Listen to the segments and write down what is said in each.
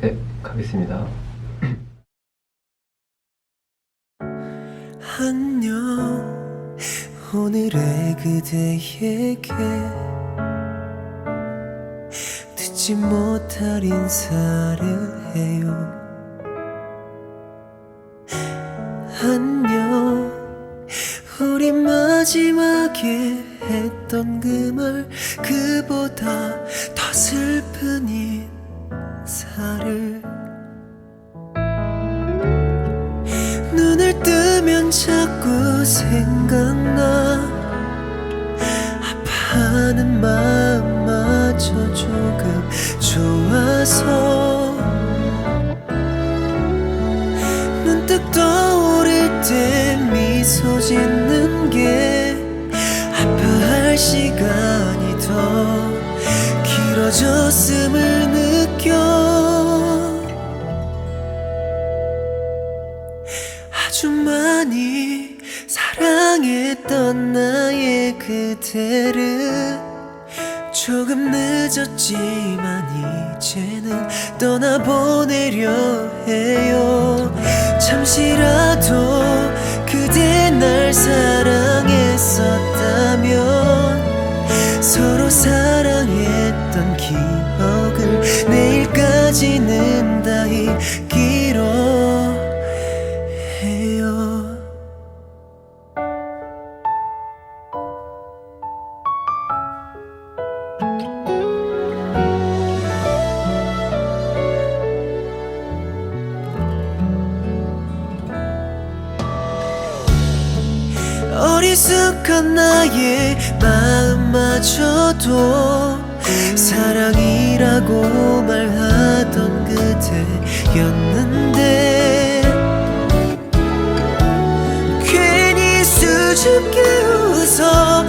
네, 가겠습니다. 안녕 오늘의 그대에게. 듣지 못할 인사를 해요. 안녕 우리 마지막에 했던 그 말 그보다 더 슬픈 인 사를 눈을 뜨면 자꾸 생각나. 아파하는 마음마저 조금 좋아서 문득 떠오를 때 미소 짓는 게 아파할 시간이 더 길어졌음을 느껴. 아주 많이 사랑했던 나의 그대를 조금 늦었지만 이제는 떠나보내려 해요. 잠시라도 그대 날 사랑했었다면 서로 사랑했던 기억을 내일까지는 다 잊기로 해요. 어리숙한 나의 마음마저도 사랑이라고 말하던 그대였는데 괜히 수줍게 웃어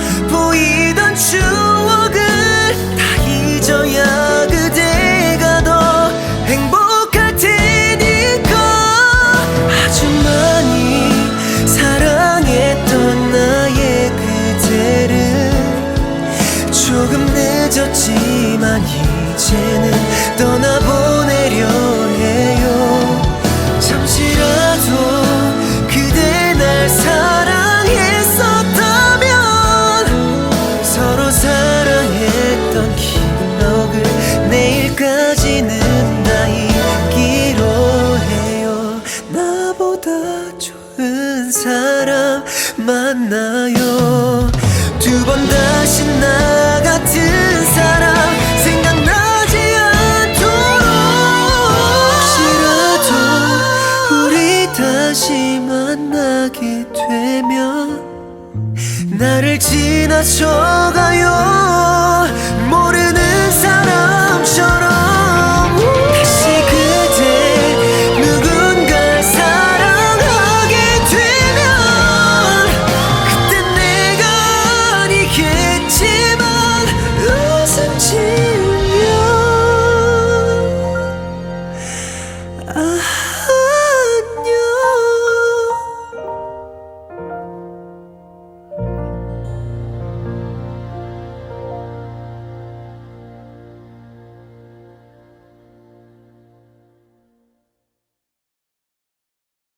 사람 만나요. 두 번 다시 나 같은 사람 생각나지 않도록. 혹시라도 우리 다시 만나게 되면 나를 지나쳐가요